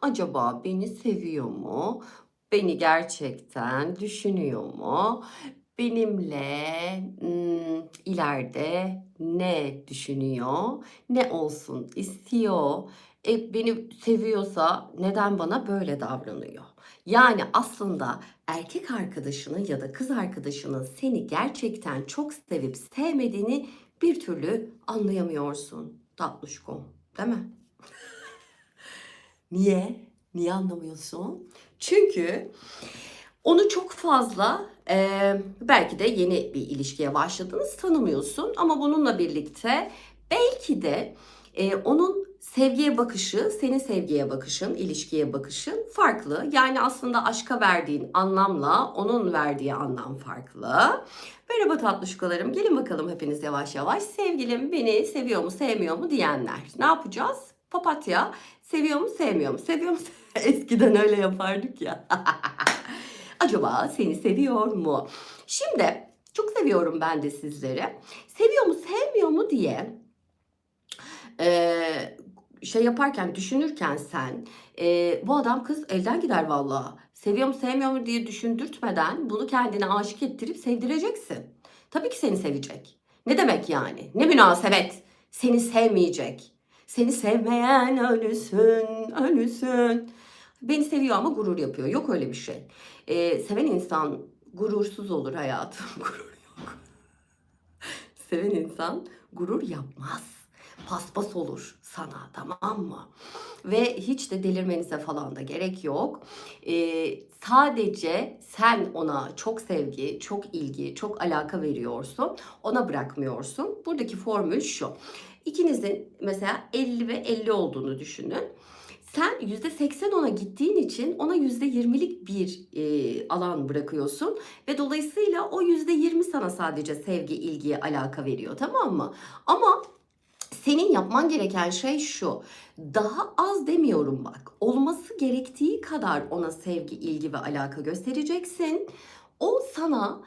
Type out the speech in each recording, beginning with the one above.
Acaba beni seviyor mu? Beni gerçekten düşünüyor mu? Benimle ım, ileride ne düşünüyor? Ne olsun istiyor? E, beni seviyorsa neden bana böyle davranıyor? Yani aslında erkek arkadaşının ya da kız arkadaşının seni gerçekten çok sevip sevmediğini bir türlü anlayamıyorsun tatlışkom, değil mi? Niye? Niye anlamıyorsun? Çünkü onu çok fazla e, belki de yeni bir ilişkiye başladınız tanımıyorsun ama bununla birlikte belki de e, onun sevgiye bakışı, senin sevgiye bakışın, ilişkiye bakışın farklı. Yani aslında aşka verdiğin anlamla onun verdiği anlam farklı. Merhaba tatlışkalarım. Gelin bakalım hepiniz yavaş yavaş. Sevgilim beni seviyor mu, sevmiyor mu diyenler. Ne yapacağız? Papatya seviyor mu, sevmiyor mu? Seviyor mu? Eskiden öyle yapardık ya. Acaba seni seviyor mu? Şimdi çok seviyorum ben de sizleri. Seviyor mu, sevmiyor mu diye eee, şey yaparken, düşünürken sen eee, bu adam kız elden gider vallahi. Seviyor mu, sevmiyor mu diye düşündürtmeden bunu kendine aşık ettirip sevdireceksin. Tabii ki seni sevecek. Ne demek yani? Ne münasebet? Seni sevmeyecek. Seni sevmeyen ölüsün, ölüsün. Beni seviyor ama gurur yapıyor. Yok öyle bir şey. Ee, seven insan gurursuz olur hayatım. Gurur yok. Seven insan gurur yapmaz. Paspas olur sana tamam mı? Ve hiç de delirmenize falan da gerek yok. Ee, sadece sen ona çok sevgi, çok ilgi, çok alaka veriyorsun. Ona bırakmıyorsun. Buradaki formül şu. İkinizin mesela 50 ve 50 olduğunu düşünün. Sen %80 ona gittiğin için ona %20'lik bir e, alan bırakıyorsun ve dolayısıyla o %20 sana sadece sevgi, ilgi, alaka veriyor tamam mı? Ama senin yapman gereken şey şu. Daha az demiyorum bak. Olması gerektiği kadar ona sevgi, ilgi ve alaka göstereceksin. O sana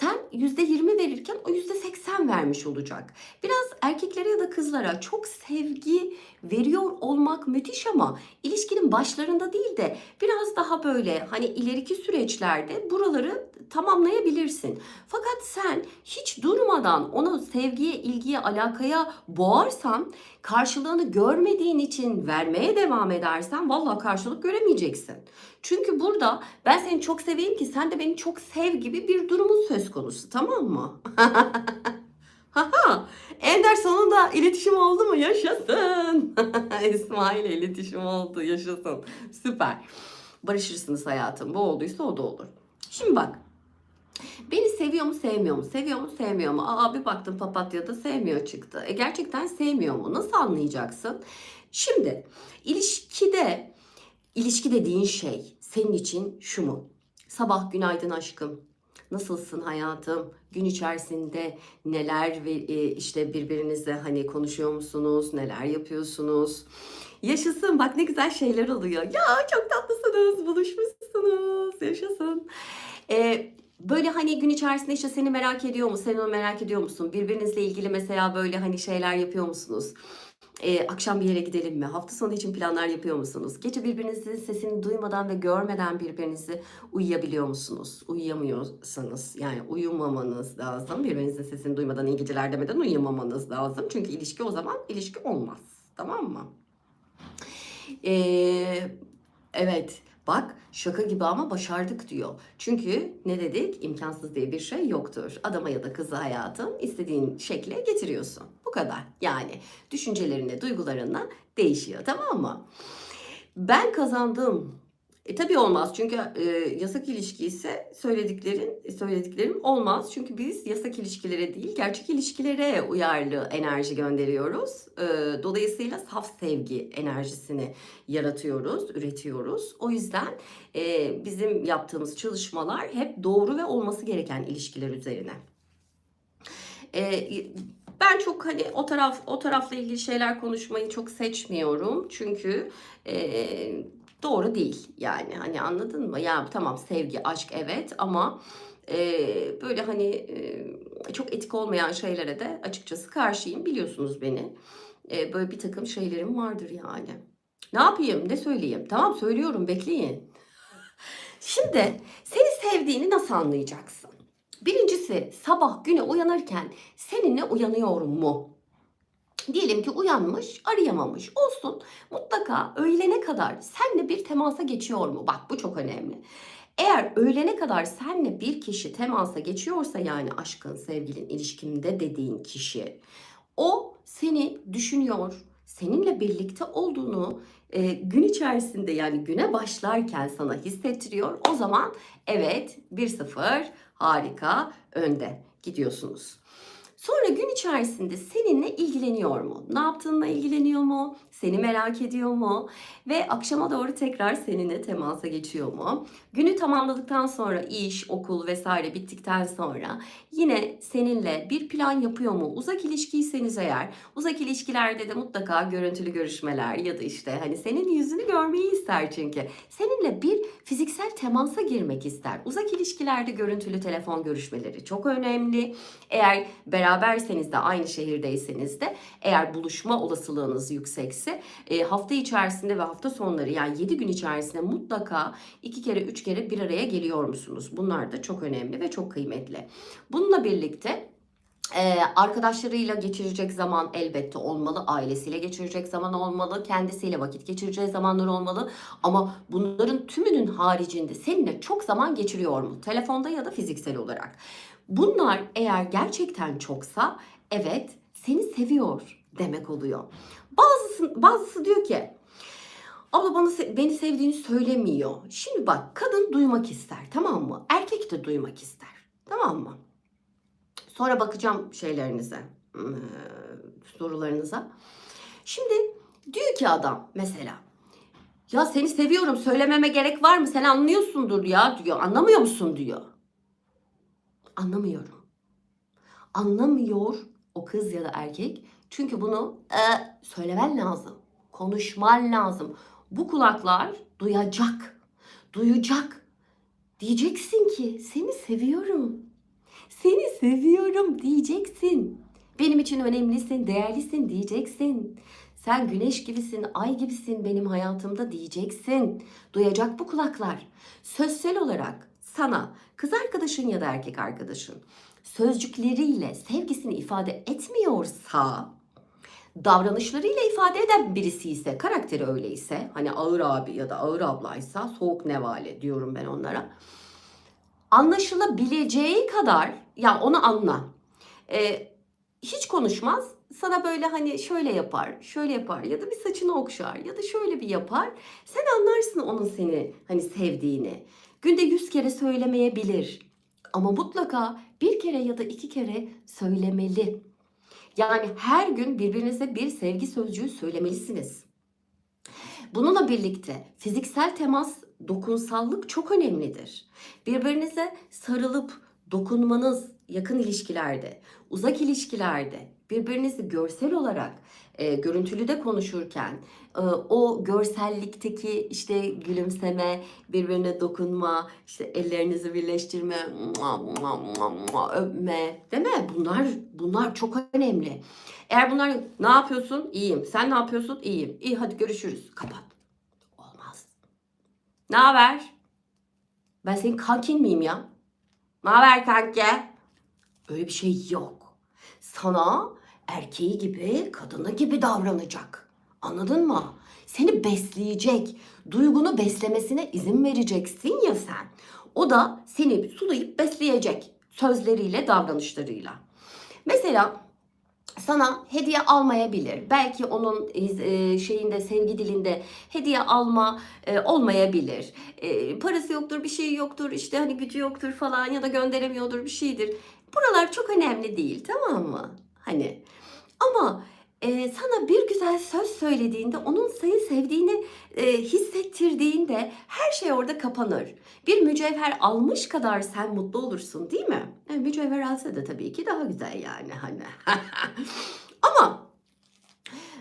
sen %20 verirken o %80 vermiş olacak. Biraz erkeklere ya da kızlara çok sevgi veriyor olmak müthiş ama ilişkinin başlarında değil de biraz daha böyle hani ileriki süreçlerde buraları tamamlayabilirsin. Fakat sen hiç durmadan onu sevgiye, ilgiye, alakaya boğarsan karşılığını görmediğin için vermeye devam edersen vallahi karşılık göremeyeceksin. Çünkü burada ben seni çok seveyim ki sen de beni çok sev gibi bir durumun söz konusu tamam mı? Haha. Ender sonunda iletişim oldu mu? Yaşasın. İsmail ile iletişim oldu. Yaşasın. Süper. Barışırsınız hayatım. Bu olduysa o da olur. Şimdi bak. Beni seviyor mu sevmiyor mu? Seviyor mu sevmiyor mu? Aa bir baktım papatyada sevmiyor çıktı. E gerçekten sevmiyor mu? Nasıl anlayacaksın? Şimdi ilişkide ilişki dediğin şey senin için şu mu? Sabah günaydın aşkım. Nasılsın hayatım? Gün içerisinde neler ve e, işte birbirinizle hani konuşuyor musunuz? Neler yapıyorsunuz? Yaşasın bak ne güzel şeyler oluyor. Ya çok tatlısınız, buluşmuşsunuz. Yaşasın. Ee, böyle hani gün içerisinde işte seni merak ediyor mu? Sen onu merak ediyor musun? Birbirinizle ilgili mesela böyle hani şeyler yapıyor musunuz? Ee, akşam bir yere gidelim mi? Hafta sonu için planlar yapıyor musunuz? Gece birbirinizin sesini duymadan ve görmeden birbirinizi uyuyabiliyor musunuz? Uyuyamıyorsanız yani uyumamanız lazım. Birbirinizin sesini duymadan iyi geceler demeden uyumamanız lazım. Çünkü ilişki o zaman ilişki olmaz. Tamam mı? Ee, evet bak şaka gibi ama başardık diyor. Çünkü ne dedik? İmkansız diye bir şey yoktur. Adama ya da kızı hayatın istediğin şekle getiriyorsun. Bu kadar. Yani düşüncelerine, duygularına değişiyor tamam mı? Ben kazandım. E tabii olmaz çünkü e, yasak ilişki ise söylediklerin söylediklerim olmaz. Çünkü biz yasak ilişkilere değil gerçek ilişkilere uyarlı enerji gönderiyoruz. E, dolayısıyla saf sevgi enerjisini yaratıyoruz, üretiyoruz. O yüzden e, bizim yaptığımız çalışmalar hep doğru ve olması gereken ilişkiler üzerine. E, ben çok hani o taraf o tarafla ilgili şeyler konuşmayı çok seçmiyorum. Çünkü e, doğru değil yani hani anladın mı? Ya tamam sevgi, aşk evet ama e, böyle hani e, çok etik olmayan şeylere de açıkçası karşıyım. Biliyorsunuz beni. E, böyle bir takım şeylerim vardır yani. Ne yapayım? Ne söyleyeyim? Tamam söylüyorum bekleyin. Şimdi seni sevdiğini nasıl anlayacaksın? Birincisi sabah güne uyanırken seninle uyanıyor mu? Diyelim ki uyanmış, arayamamış. Olsun. Mutlaka öğlene kadar seninle bir temasa geçiyor mu? Bak bu çok önemli. Eğer öğlene kadar seninle bir kişi temasa geçiyorsa yani aşkın, sevgilin, ilişkinde dediğin kişi o seni düşünüyor, seninle birlikte olduğunu e, gün içerisinde yani güne başlarken sana hissettiriyor. O zaman evet 1-0 harika önde gidiyorsunuz. Sonra gün içerisinde seninle ilgileniyor mu? Ne yaptığınla ilgileniyor mu? Seni merak ediyor mu? Ve akşama doğru tekrar seninle temasa geçiyor mu? Günü tamamladıktan sonra iş, okul vesaire bittikten sonra yine seninle bir plan yapıyor mu? Uzak ilişkiyseniz eğer, uzak ilişkilerde de mutlaka görüntülü görüşmeler ya da işte hani senin yüzünü görmeyi ister çünkü. Seninle bir fiziksel temasa girmek ister. Uzak ilişkilerde görüntülü telefon görüşmeleri çok önemli. Eğer beraberseniz de aynı şehirdeyseniz de eğer buluşma olasılığınız yüksekse e, hafta içerisinde ve hafta sonları yani 7 gün içerisinde mutlaka iki kere üç kere bir araya geliyor musunuz? Bunlar da çok önemli ve çok kıymetli. Bununla birlikte ee, arkadaşlarıyla geçirecek zaman elbette olmalı, ailesiyle geçirecek zaman olmalı, kendisiyle vakit geçireceği zamanlar olmalı. Ama bunların tümünün haricinde seninle çok zaman geçiriyor mu? Telefonda ya da fiziksel olarak. Bunlar eğer gerçekten çoksa evet seni seviyor demek oluyor. Bazısı, bazısı diyor ki abla bana beni sevdiğini söylemiyor. Şimdi bak kadın duymak ister tamam mı? Erkek de duymak ister tamam mı? Sonra bakacağım şeylerinize, eee, sorularınıza. Şimdi diyor ki adam mesela ya seni seviyorum söylememe gerek var mı? Sen anlıyorsundur ya diyor. Anlamıyor musun diyor. Anlamıyorum. Anlamıyor o kız ya da erkek. Çünkü bunu e, söylemen lazım. Konuşman lazım. Bu kulaklar duyacak. Duyacak. Diyeceksin ki seni seviyorum. Seni seviyorum diyeceksin. Benim için önemlisin, değerlisin diyeceksin. Sen güneş gibisin, ay gibisin benim hayatımda diyeceksin. Duyacak bu kulaklar. Sözsel olarak sana kız arkadaşın ya da erkek arkadaşın sözcükleriyle sevgisini ifade etmiyorsa davranışlarıyla ifade eden birisi ise, karakteri öyleyse, hani ağır abi ya da ağır ablaysa, soğuk nevale diyorum ben onlara. Anlaşılabileceği kadar, ya onu anla. Ee, hiç konuşmaz, sana böyle hani şöyle yapar, şöyle yapar ya da bir saçını okşar ya da şöyle bir yapar. Sen anlarsın onun seni hani sevdiğini. Günde yüz kere söylemeyebilir. Ama mutlaka bir kere ya da iki kere söylemeli. Yani her gün birbirinize bir sevgi sözcüğü söylemelisiniz. Bununla birlikte fiziksel temas, dokunsallık çok önemlidir. Birbirinize sarılıp dokunmanız yakın ilişkilerde, uzak ilişkilerde birbirinizi görsel olarak e, görüntülü de konuşurken e, o görsellikteki işte gülümseme, birbirine dokunma, işte ellerinizi birleştirme, mua, mua, mua, mua, öpme, değil mi? Bunlar bunlar çok önemli. Eğer bunlar ne yapıyorsun? İyiyim. Sen ne yapıyorsun? İyiyim. İyi hadi görüşürüz. Kapat. Olmaz. Ne haber? Ben senin kankin miyim ya? Ne haber kanki? Öyle bir şey yok. Sana erkeği gibi, kadını gibi davranacak. Anladın mı? Seni besleyecek. Duygunu beslemesine izin vereceksin ya sen. O da seni sulayıp besleyecek. Sözleriyle, davranışlarıyla. Mesela sana hediye almayabilir. Belki onun e, şeyinde sevgi dilinde hediye alma e, olmayabilir. E, parası yoktur, bir şey yoktur, işte hani gücü yoktur falan ya da gönderemiyordur bir şeydir. Buralar çok önemli değil, tamam mı? Hani ama e, sana bir güzel söz söylediğinde, onun seni sevdiğini e, hissettirdiğinde her şey orada kapanır. Bir mücevher almış kadar sen mutlu olursun değil mi? Yani mücevher alsa da tabii ki daha güzel yani hani. Ama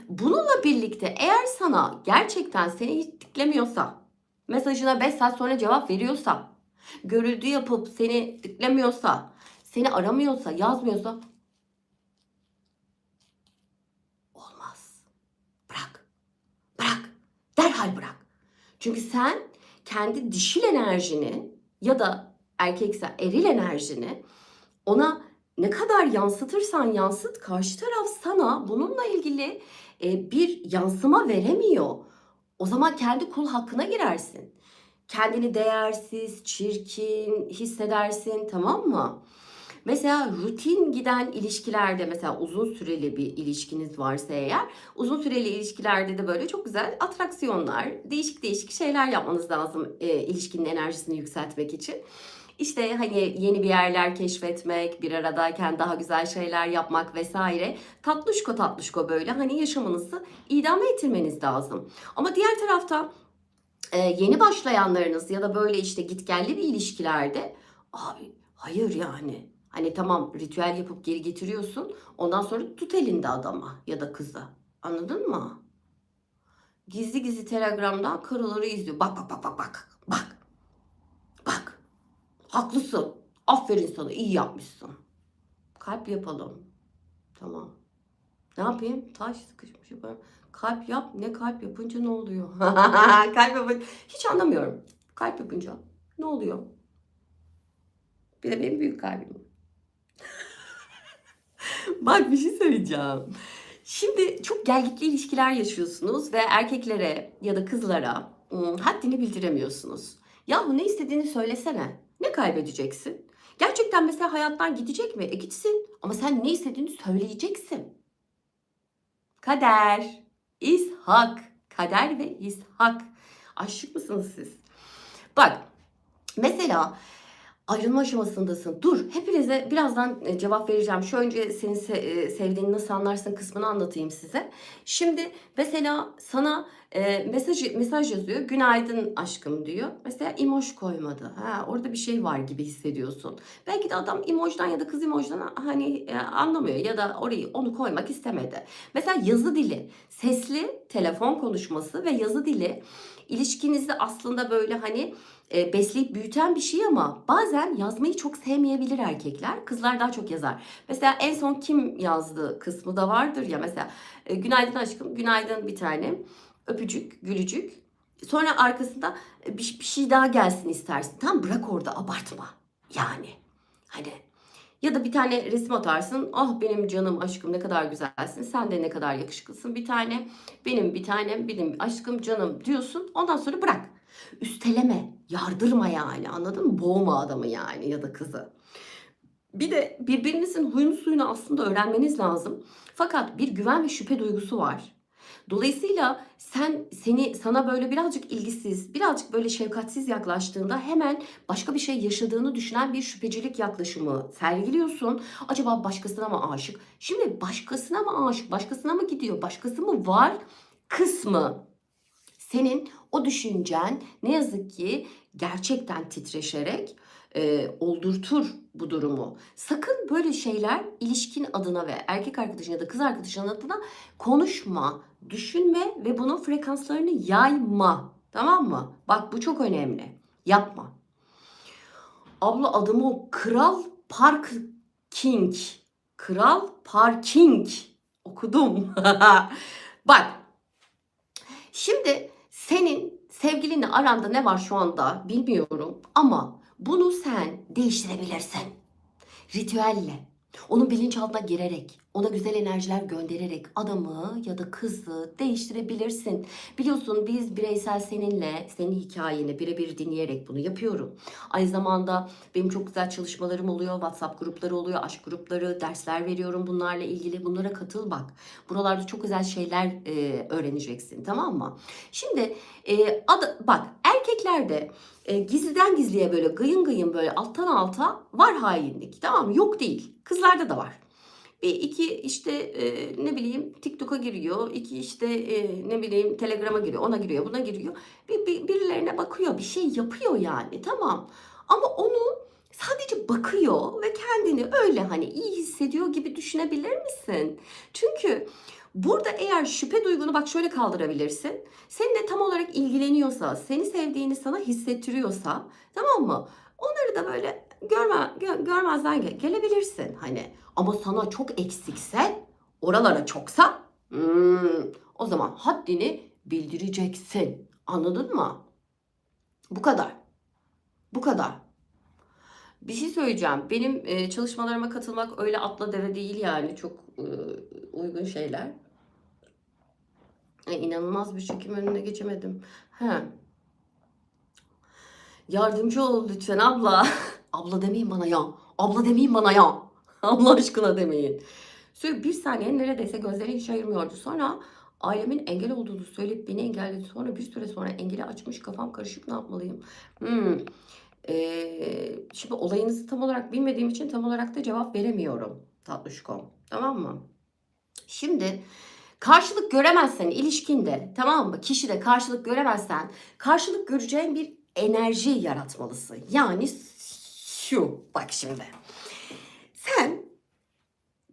bununla birlikte eğer sana gerçekten seni hiç diklemiyorsa, mesajına 5 saat sonra cevap veriyorsa, görüldü yapıp seni diklemiyorsa, seni aramıyorsa, yazmıyorsa derhal bırak. Çünkü sen kendi dişil enerjini ya da erkekse eril enerjini ona ne kadar yansıtırsan yansıt karşı taraf sana bununla ilgili e, bir yansıma veremiyor. O zaman kendi kul hakkına girersin. Kendini değersiz, çirkin hissedersin tamam mı? Mesela rutin giden ilişkilerde mesela uzun süreli bir ilişkiniz varsa eğer uzun süreli ilişkilerde de böyle çok güzel atraksiyonlar, değişik değişik şeyler yapmanız lazım e, ilişkinin enerjisini yükseltmek için. İşte hani yeni bir yerler keşfetmek, bir aradayken daha güzel şeyler yapmak vesaire. Tatlışko tatlışko böyle hani yaşamınızı idame ettirmeniz lazım. Ama diğer tarafta e, yeni başlayanlarınız ya da böyle işte gitgelli bir ilişkilerde abi hayır yani hani tamam ritüel yapıp geri getiriyorsun ondan sonra tut elinde adama ya da kıza anladın mı? Gizli gizli telegramdan karıları izliyor. Bak bak bak bak bak bak bak haklısın aferin sana iyi yapmışsın. Kalp yapalım. Tamam. Ne yapayım? Taş sıkışmış yaparım. Kalp yap. Ne kalp yapınca ne oluyor? kalp yapınca. Hiç anlamıyorum. Kalp yapınca ne oluyor? Bir de benim büyük kalbim. Bak bir şey söyleyeceğim. Şimdi çok gelgitli ilişkiler yaşıyorsunuz ve erkeklere ya da kızlara ım, haddini bildiremiyorsunuz. Yahu ne istediğini söylesene. Ne kaybedeceksin? Gerçekten mesela hayattan gidecek mi? E gitsin. Ama sen ne istediğini söyleyeceksin. Kader, İshak. Kader ve İshak. Aşık mısınız siz? Bak mesela ayrılma aşamasındasın. Dur hepinize birazdan e, cevap vereceğim. Şu önce seni se- e, sevdiğini nasıl anlarsın kısmını anlatayım size. Şimdi mesela sana e, mesaj mesaj yazıyor. Günaydın aşkım diyor. Mesela emoji koymadı. Ha, orada bir şey var gibi hissediyorsun. Belki de adam emojiden ya da kız emojiden hani e, anlamıyor ya da orayı onu koymak istemedi. Mesela yazı dili, sesli telefon konuşması ve yazı dili ilişkinizi aslında böyle hani e, besleyip büyüten bir şey ama bazen yazmayı çok sevmeyebilir erkekler. Kızlar daha çok yazar. Mesela en son kim yazdı kısmı da vardır ya mesela e, günaydın aşkım, günaydın bir tanem, öpücük, gülücük. Sonra arkasında e, bir, bir şey daha gelsin istersin. Tam bırak orada abartma. Yani hani ya da bir tane resim atarsın. Ah benim canım aşkım ne kadar güzelsin. Sen de ne kadar yakışıklısın bir tane. Benim bir tanem, benim aşkım canım diyorsun. Ondan sonra bırak. Üsteleme, yardırma yani anladın mı? Boğma adamı yani ya da kızı. Bir de birbirinizin huyunu suyunu aslında öğrenmeniz lazım. Fakat bir güven ve şüphe duygusu var. Dolayısıyla sen seni sana böyle birazcık ilgisiz, birazcık böyle şefkatsiz yaklaştığında hemen başka bir şey yaşadığını düşünen bir şüphecilik yaklaşımı sergiliyorsun. Acaba başkasına mı aşık? Şimdi başkasına mı aşık? Başkasına mı gidiyor? Başkası mı var? Kısmı senin o düşüncen ne yazık ki gerçekten titreşerek e, oldurtur bu durumu. Sakın böyle şeyler ilişkin adına ve erkek arkadaşın ya da kız arkadaşın adına konuşma, düşünme ve bunun frekanslarını yayma. Tamam mı? Bak bu çok önemli. Yapma. Abla adımı o Kral Parking. Kral Parking. Okudum. Bak. Şimdi senin sevgilinle aranda ne var şu anda bilmiyorum ama bunu sen değiştirebilirsin. Ritüelle, onun bilinçaltına girerek, ona güzel enerjiler göndererek adamı ya da kızı değiştirebilirsin. Biliyorsun biz bireysel seninle, senin hikayeni birebir dinleyerek bunu yapıyorum. Aynı zamanda benim çok güzel çalışmalarım oluyor, WhatsApp grupları oluyor, aşk grupları, dersler veriyorum bunlarla ilgili. Bunlara katıl bak. Buralarda çok güzel şeyler e, öğreneceksin tamam mı? Şimdi e, adı, bak erkeklerde e, gizliden gizliye böyle gıyın gıyın böyle alttan alta var hainlik tamam? Yok değil. Kızlarda da var. Bir iki işte e, ne bileyim TikTok'a giriyor. iki işte e, ne bileyim Telegram'a giriyor. Ona giriyor, buna giriyor. Bir, bir birilerine bakıyor, bir şey yapıyor yani tamam. Ama onu sadece bakıyor ve kendini öyle hani iyi hissediyor gibi düşünebilir misin? Çünkü burada eğer şüphe duygunu bak şöyle kaldırabilirsin. Seninle tam olarak ilgileniyorsa, seni sevdiğini sana hissettiriyorsa tamam mı? Onları da böyle görme, gö- görmezden gel- gelebilirsin hani. Ama sana çok eksikse, oralara çoksa hmm, o zaman haddini bildireceksin. Anladın mı? Bu kadar. Bu kadar. Bir şey söyleyeceğim. Benim e, çalışmalarıma katılmak öyle atla deve değil yani. Çok e, uygun şeyler. E, inanılmaz bir çekim önüne geçemedim. He. Yardımcı ol lütfen abla. abla demeyin bana ya. Abla demeyin bana ya. Allah aşkına demeyin. Sürekli bir saniye neredeyse gözleri hiç ayırmıyordu. Sonra ailemin engel olduğunu söyleyip beni engelledi. Sonra bir süre sonra engeli açmış kafam karışık ne yapmalıyım? Hmm. Ee, şimdi olayınızı tam olarak bilmediğim için tam olarak da cevap veremiyorum tatlışkom. Tamam mı? Şimdi karşılık göremezsen ilişkinde tamam mı? Kişide karşılık göremezsen karşılık göreceğin bir enerji yaratmalısın. Yani şu bak şimdi. Sen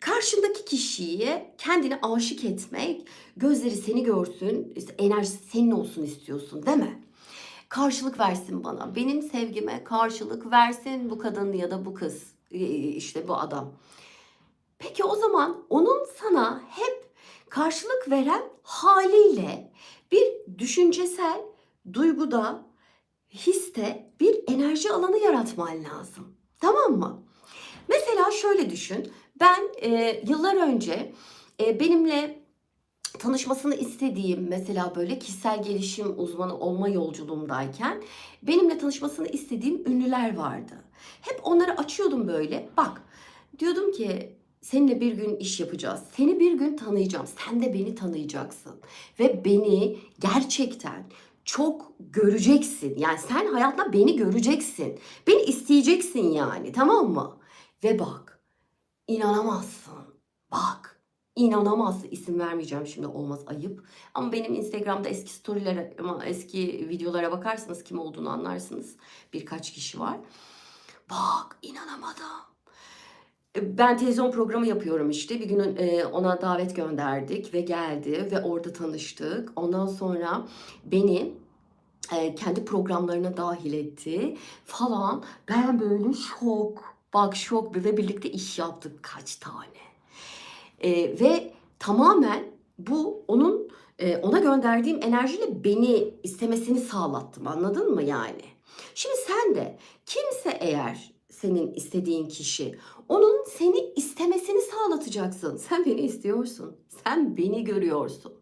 karşındaki kişiye kendini aşık etmek, gözleri seni görsün, enerjisi senin olsun istiyorsun değil mi? Karşılık versin bana. Benim sevgime karşılık versin bu kadın ya da bu kız, e, işte bu adam. Peki o zaman onun sana hep karşılık veren haliyle bir düşüncesel duyguda, histe bir enerji alanı yaratman lazım. Tamam mı? Mesela şöyle düşün. Ben e, yıllar önce e, benimle tanışmasını istediğim mesela böyle kişisel gelişim uzmanı olma yolculuğumdayken benimle tanışmasını istediğim ünlüler vardı. Hep onları açıyordum böyle. Bak diyordum ki seninle bir gün iş yapacağız. Seni bir gün tanıyacağım. Sen de beni tanıyacaksın. Ve beni gerçekten çok göreceksin. Yani sen hayatında beni göreceksin. Beni isteyeceksin yani tamam mı? Ve bak inanamazsın. Bak inanamazsın. İsim vermeyeceğim şimdi olmaz ayıp. Ama benim Instagram'da eski storylere, eski videolara bakarsanız kim olduğunu anlarsınız. Birkaç kişi var. Bak inanamadım. Ben televizyon programı yapıyorum işte. Bir gün e, ona davet gönderdik ve geldi ve orada tanıştık. Ondan sonra beni e, kendi programlarına dahil etti falan. Ben böyle şok. Bak şok ve birlikte iş yaptık kaç tane. E, ve tamamen bu onun e, ona gönderdiğim enerjiyle beni istemesini sağlattım. Anladın mı yani? Şimdi sen de kimse eğer senin istediğin kişi onun seni istemesini sağlatacaksın. Sen beni istiyorsun. Sen beni görüyorsun.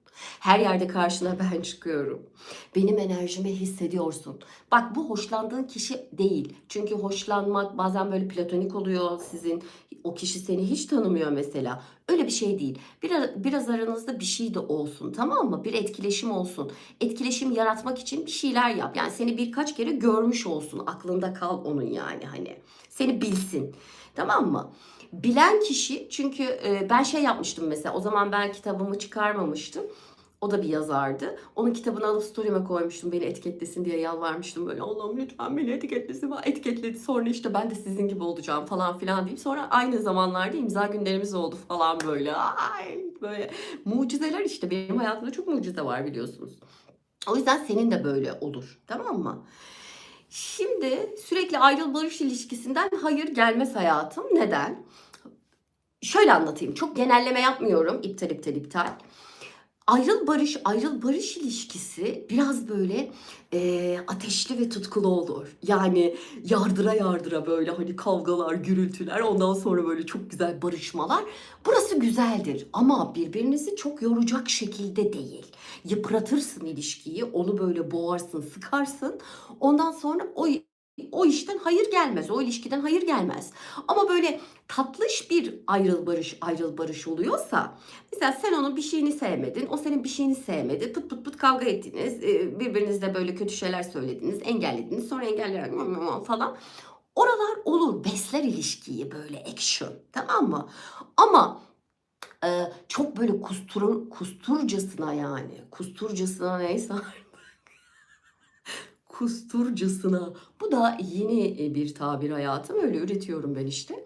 Her yerde karşına ben çıkıyorum. Benim enerjimi hissediyorsun. Bak bu hoşlandığın kişi değil. Çünkü hoşlanmak bazen böyle platonik oluyor sizin. O kişi seni hiç tanımıyor mesela. Öyle bir şey değil. Biraz, biraz aranızda bir şey de olsun tamam mı? Bir etkileşim olsun. Etkileşim yaratmak için bir şeyler yap. Yani seni birkaç kere görmüş olsun. Aklında kal onun yani hani. Seni bilsin. Tamam mı? Bilen kişi çünkü e, ben şey yapmıştım mesela o zaman ben kitabımı çıkarmamıştım. O da bir yazardı. Onun kitabını alıp story'me koymuştum. Beni etiketlesin diye yalvarmıştım. Böyle Allah'ım lütfen beni etiketlesin. Etiketledi. Sonra işte ben de sizin gibi olacağım falan filan deyip. Sonra aynı zamanlarda imza günlerimiz oldu falan böyle. Ay, böyle mucizeler işte. Benim hayatımda çok mucize var biliyorsunuz. O yüzden senin de böyle olur. Tamam mı? Şimdi sürekli ayrıl barış ilişkisinden hayır gelmez hayatım. Neden? Şöyle anlatayım. Çok genelleme yapmıyorum. İptal iptal iptal. Ayrıl barış, ayrıl barış ilişkisi biraz böyle e, ateşli ve tutkulu olur. Yani yardıra yardıra böyle hani kavgalar, gürültüler, ondan sonra böyle çok güzel barışmalar. Burası güzeldir ama birbirinizi çok yoracak şekilde değil. Yıpratırsın ilişkiyi, onu böyle boğarsın, sıkarsın. Ondan sonra o o işten hayır gelmez. O ilişkiden hayır gelmez. Ama böyle tatlış bir ayrıl barış ayrıl barış oluyorsa mesela sen onun bir şeyini sevmedin. O senin bir şeyini sevmedi. Pıt pıt pıt kavga ettiniz. e, Birbirinizle böyle kötü şeyler söylediniz. Engellediniz. Sonra engeller falan. Oralar olur. Besler ilişkiyi böyle action. Tamam mı? Ama e, çok böyle kusturur, kusturcasına yani. Kusturcasına neyse kusturcasına. Bu da yeni e, bir tabir hayatım. Öyle üretiyorum ben işte.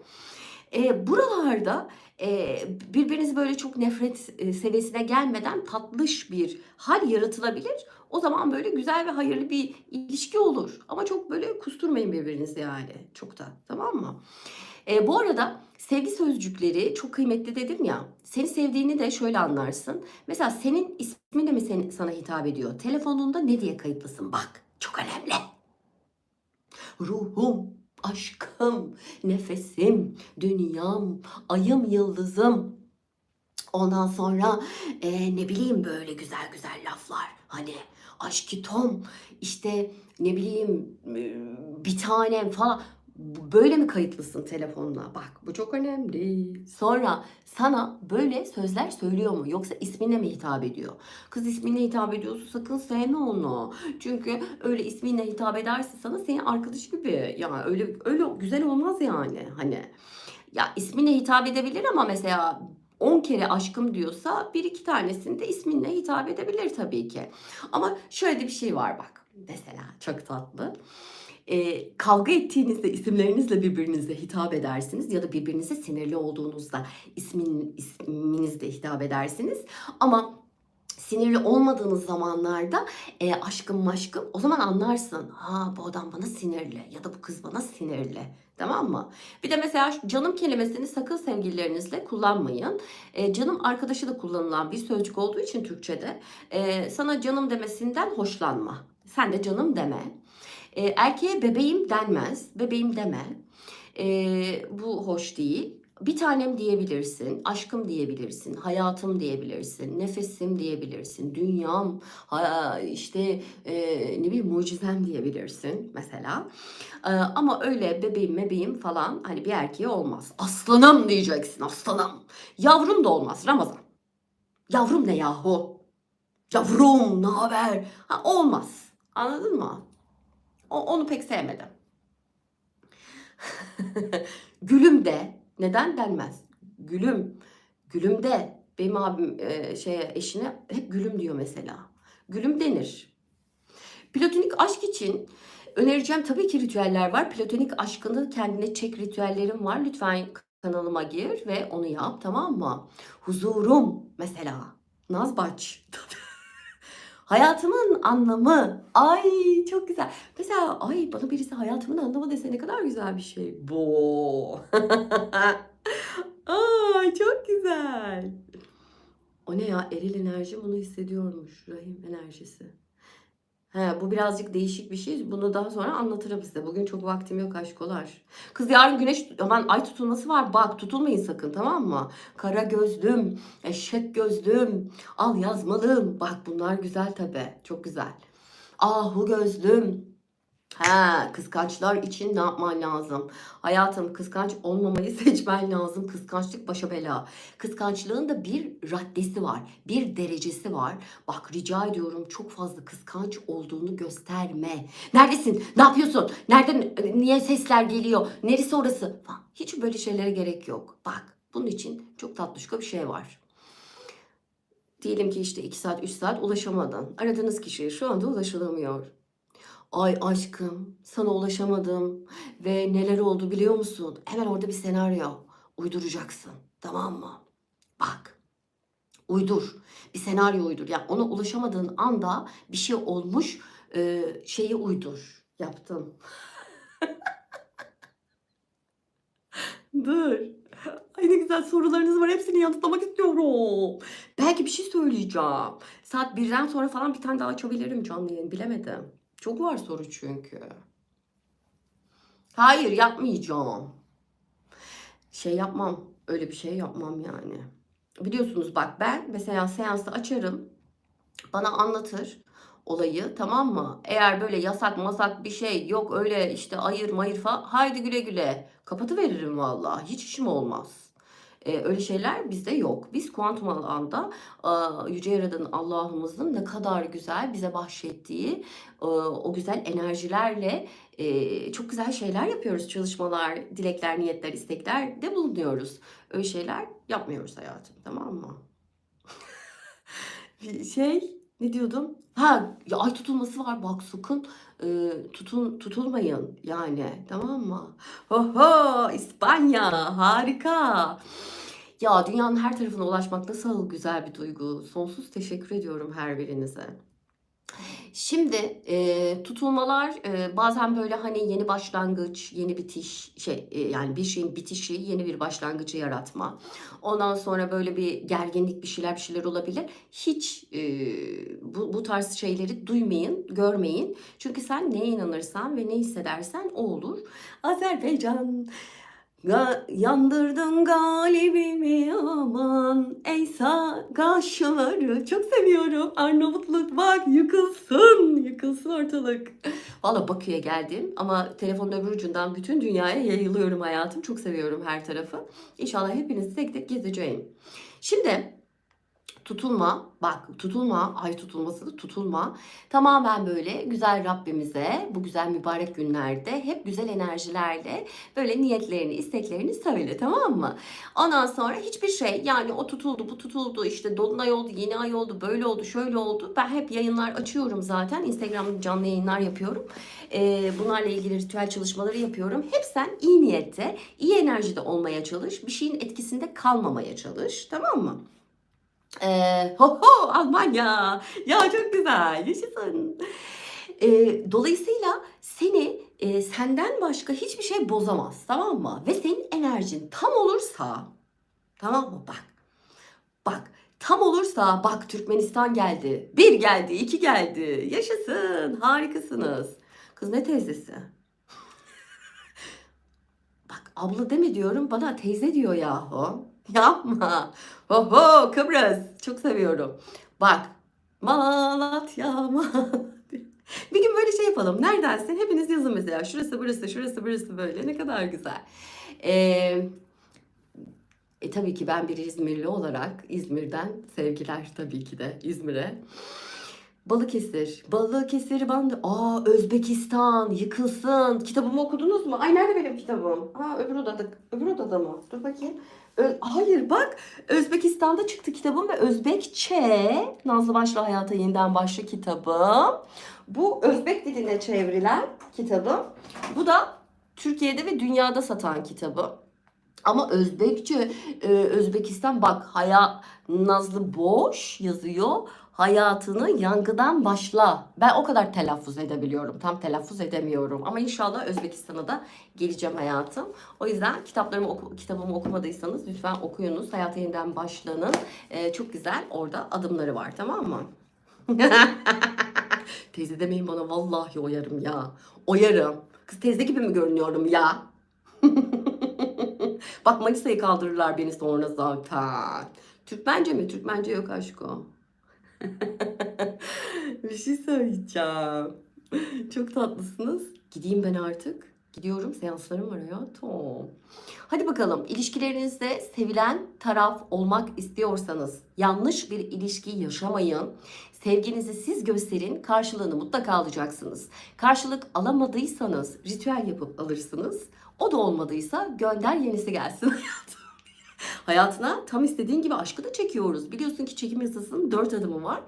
E, buralarda e, birbiriniz böyle çok nefret e, seviyesine gelmeden tatlış bir hal yaratılabilir. O zaman böyle güzel ve hayırlı bir ilişki olur. Ama çok böyle kusturmayın birbirinizi yani. Çok da tamam mı? E, bu arada sevgi sözcükleri çok kıymetli dedim ya. Seni sevdiğini de şöyle anlarsın. Mesela senin ismin de mi seni, sana hitap ediyor? Telefonunda ne diye kayıtlısın? Bak çok önemli. Ruhum, aşkım, nefesim, dünyam, ayım, yıldızım. Ondan sonra e, ne bileyim böyle güzel güzel laflar. Hani aşkitom, işte ne bileyim e, bir tanem falan. Böyle mi kayıtlısın telefonla? Bak bu çok önemli. Sonra sana böyle sözler söylüyor mu? Yoksa isminle mi hitap ediyor? Kız isminle hitap ediyorsa sakın sevme onu. Çünkü öyle isminle hitap ederse sana senin arkadaş gibi. Ya öyle öyle güzel olmaz yani. Hani ya isminle hitap edebilir ama mesela 10 kere aşkım diyorsa bir iki tanesinde isminle hitap edebilir tabii ki. Ama şöyle de bir şey var bak. Mesela çok tatlı. Ee, kavga ettiğinizde isimlerinizle birbirinize hitap edersiniz ya da birbirinize sinirli olduğunuzda ismin, isminizle hitap edersiniz. Ama sinirli olmadığınız zamanlarda e, aşkım maşkım o zaman anlarsın. Ha bu adam bana sinirli ya da bu kız bana sinirli. Tamam mı? Bir de mesela canım kelimesini sakın sevgililerinizle kullanmayın. E, canım arkadaşı da kullanılan bir sözcük olduğu için Türkçe'de e, sana canım demesinden hoşlanma. Sen de canım deme. E, erkeğe bebeğim denmez. Bebeğim deme. E, bu hoş değil. Bir tanem diyebilirsin, aşkım diyebilirsin, hayatım diyebilirsin, nefesim diyebilirsin, dünyam, işte e, ne bileyim mucizem diyebilirsin mesela. E, ama öyle bebeğim bebeğim falan hani bir erkeğe olmaz. Aslanım diyeceksin aslanım. Yavrum da olmaz Ramazan. Yavrum ne yahu? Yavrum ne haber? Ha, olmaz. Anladın mı? O, onu pek sevmedim. Gülüm de neden denmez? Gülüm. Gülüm de benim abim e, şeye eşine hep gülüm diyor mesela. Gülüm denir. Platonik aşk için önereceğim tabii ki ritüeller var. Platonik aşkını kendine çek ritüellerim var. Lütfen kanalıma gir ve onu yap tamam mı? Huzurum mesela. Nazbaç. Hayatımın anlamı. Ay çok güzel. Mesela ay bana birisi hayatımın anlamı dese ne kadar güzel bir şey. Bu. ay çok güzel. O ne ya? Eril enerji bunu hissediyormuş. Rahim enerjisi. He, bu birazcık değişik bir şey. Bunu daha sonra anlatırım size. Bugün çok vaktim yok aşkolar. Kız yarın güneş, aman ay tutulması var. Bak tutulmayın sakın tamam mı? Kara gözlüm, eşek gözlüm, al yazmalım. Bak bunlar güzel tabi. Çok güzel. Ahu gözlüm. He, kıskançlar için ne yapman lazım? Hayatım kıskanç olmamayı seçmen lazım. Kıskançlık başa bela. Kıskançlığın da bir raddesi var. Bir derecesi var. Bak rica ediyorum çok fazla kıskanç olduğunu gösterme. Neredesin? Ne yapıyorsun? Nereden? Niye sesler geliyor? Neresi orası? Hiç böyle şeylere gerek yok. Bak bunun için çok tatlışka bir şey var. Diyelim ki işte 2 saat 3 saat ulaşamadın. Aradığınız kişiye şu anda ulaşılamıyor. Ay aşkım sana ulaşamadım ve neler oldu biliyor musun? Hemen orada bir senaryo uyduracaksın. Tamam mı? Bak. Uydur. Bir senaryo uydur. Yani ona ulaşamadığın anda bir şey olmuş e, şeyi uydur. Yaptım. Dur. Ay ne güzel sorularınız var. Hepsini yanıtlamak istiyorum. Belki bir şey söyleyeceğim. Saat birden sonra falan bir tane daha açabilirim canlı yayın. Bilemedim. Çok var soru çünkü. Hayır yapmayacağım. Şey yapmam. Öyle bir şey yapmam yani. Biliyorsunuz bak ben mesela seansta açarım. Bana anlatır olayı tamam mı? Eğer böyle yasak masak bir şey yok öyle işte ayır mayır falan. Haydi güle güle. Kapatı veririm vallahi. Hiç işim olmaz. Ee, öyle şeyler bizde yok. Biz kuantum alanda e, Yüce Yaradan'ın Allah'ımızın ne kadar güzel bize bahşettiği e, o güzel enerjilerle e, çok güzel şeyler yapıyoruz. Çalışmalar, dilekler, niyetler, istekler de bulunuyoruz. Öyle şeyler yapmıyoruz hayatım tamam mı? Bir şey ne diyordum? Ha ya ay tutulması var bak sakın e, tutun tutulmayın yani tamam mı? Oho İspanya harika. Ya dünyanın her tarafına ulaşmak nasıl güzel bir duygu. Sonsuz teşekkür ediyorum her birinize. Şimdi e, tutulmalar e, bazen böyle hani yeni başlangıç, yeni bitiş şey e, yani bir şeyin bitişi, yeni bir başlangıcı yaratma. Ondan sonra böyle bir gerginlik bir şeyler bir şeyler olabilir. Hiç e, bu, bu tarz şeyleri duymayın, görmeyin. Çünkü sen neye inanırsan ve ne hissedersen o olur. Azerbaycan Ga- yandırdın galibimi aman ey sağ karşıları çok seviyorum Arnavutluk bak yıkılsın yıkılsın ortalık. Valla Bakü'ye geldim ama telefonun öbür ucundan bütün dünyaya yayılıyorum hayatım çok seviyorum her tarafı. İnşallah hepinizi tek tek gezeceğim. Şimdi tutulma bak tutulma ay tutulması da tutulma tamamen böyle güzel Rabbimize bu güzel mübarek günlerde hep güzel enerjilerle böyle niyetlerini isteklerini söyle tamam mı? Ondan sonra hiçbir şey yani o tutuldu bu tutuldu işte dolunay oldu yeni ay oldu böyle oldu şöyle oldu ben hep yayınlar açıyorum zaten Instagram'da canlı yayınlar yapıyorum Ee, bunlarla ilgili ritüel çalışmaları yapıyorum hep sen iyi niyette iyi enerjide olmaya çalış bir şeyin etkisinde kalmamaya çalış tamam mı? Ee, ho ho Almanya. Ya çok güzel. Yaşasın. Ee, dolayısıyla seni e, senden başka hiçbir şey bozamaz. Tamam mı? Ve senin enerjin tam olursa tamam mı? Bak. Bak. Tam olursa bak Türkmenistan geldi. Bir geldi, iki geldi. Yaşasın. Harikasınız. Kız ne teyzesi? Bak abla deme diyorum bana teyze diyor yahu. Yapma. Oho Kıbrıs. Çok seviyorum. Bak. Malatya Malatya. Bir gün böyle şey yapalım. Neredensin? Hepiniz yazın mesela. Şurası burası şurası burası böyle. Ne kadar güzel. Ee, e, tabii ki ben bir İzmirli olarak İzmir'den sevgiler tabii ki de İzmir'e. Balıkesir. Balıkesir bandı. Aa Özbekistan yıkılsın. Kitabımı okudunuz mu? Ay nerede benim kitabım? Aa öbür odada. Öbür odada mı? Dur bakayım. Hayır bak Özbekistan'da çıktı kitabım ve Özbekçe Nazlı Başlı Hayata Yeniden Başla kitabım. Bu Özbek diline çevrilen kitabım. Bu da Türkiye'de ve dünyada satan kitabım. Ama Özbekçe, e, Özbekistan bak haya Nazlı boş yazıyor. Hayatını yangından başla. Ben o kadar telaffuz edebiliyorum. Tam telaffuz edemiyorum. Ama inşallah Özbekistan'a da geleceğim hayatım. O yüzden kitaplarımı oku, kitabımı okumadıysanız lütfen okuyunuz. Hayata yeniden başlanın. E, çok güzel orada adımları var tamam mı? teyze demeyin bana vallahi oyarım ya. Oyarım. Kız teyze gibi mi görünüyorum ya? Bak Manisa'yı kaldırırlar beni sonra zaten. Türkmence mi? Türkmence yok aşko. Bir şey söyleyeceğim. Çok tatlısınız. Gideyim ben artık. Gidiyorum. Seanslarım var hayatım. Hadi bakalım. İlişkilerinizde sevilen taraf olmak istiyorsanız yanlış bir ilişki yaşamayın. Sevginizi siz gösterin. Karşılığını mutlaka alacaksınız. Karşılık alamadıysanız ritüel yapıp alırsınız. O da olmadıysa gönder yenisi gelsin hayatım. Hayatına tam istediğin gibi aşkı da çekiyoruz. Biliyorsun ki çekim yasasının dört adımı var.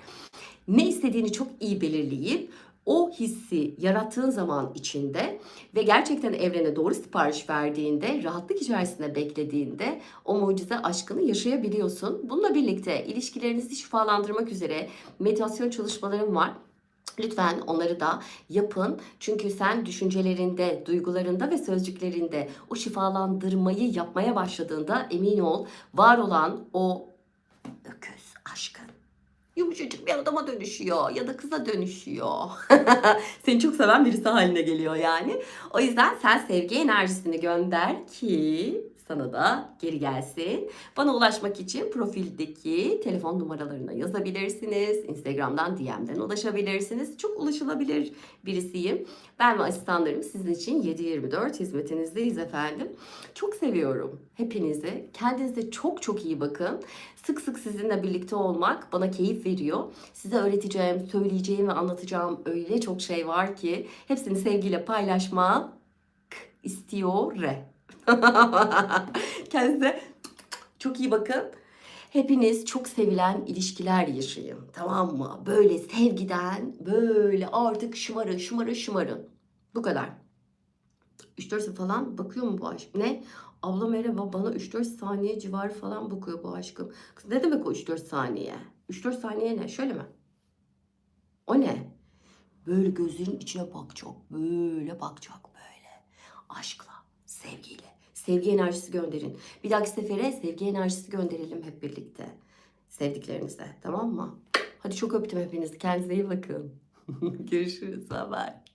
Ne istediğini çok iyi belirleyip o hissi yarattığın zaman içinde ve gerçekten evrene doğru sipariş verdiğinde, rahatlık içerisinde beklediğinde o mucize aşkını yaşayabiliyorsun. Bununla birlikte ilişkilerinizi şifalandırmak üzere meditasyon çalışmalarım var. Lütfen onları da yapın. Çünkü sen düşüncelerinde, duygularında ve sözcüklerinde o şifalandırmayı yapmaya başladığında emin ol var olan o öküz aşkın yumuşacık bir adama dönüşüyor ya da kıza dönüşüyor. Seni çok seven birisi haline geliyor yani. O yüzden sen sevgi enerjisini gönder ki sana da geri gelsin. Bana ulaşmak için profildeki telefon numaralarına yazabilirsiniz. Instagram'dan DM'den ulaşabilirsiniz. Çok ulaşılabilir birisiyim. Ben ve asistanlarım sizin için 7-24 hizmetinizdeyiz efendim. Çok seviyorum hepinizi. Kendinize çok çok iyi bakın. Sık sık sizinle birlikte olmak bana keyif veriyor. Size öğreteceğim, söyleyeceğim ve anlatacağım öyle çok şey var ki hepsini sevgiyle paylaşmak istiyor. Kendinize çok iyi bakın. Hepiniz çok sevilen ilişkiler yaşayın. Tamam mı? Böyle sevgiden böyle artık şımarın şımarın şımarın. Bu kadar. 3-4 falan bakıyor mu bu aşk? Ne? Abla merhaba bana 3-4 saniye civarı falan bakıyor bu aşkım. Kız ne demek o 3-4 saniye? 3-4 saniye ne? Şöyle mi? O ne? Böyle gözlerin içine bakacak. Böyle bakacak böyle. Aşkla, sevgiyle. Sevgi enerjisi gönderin. Bir dahaki sefere sevgi enerjisi gönderelim hep birlikte. Sevdiklerinize. Tamam mı? Hadi çok öptüm hepinizi. Kendinize iyi bakın. Görüşürüz. Bye bye.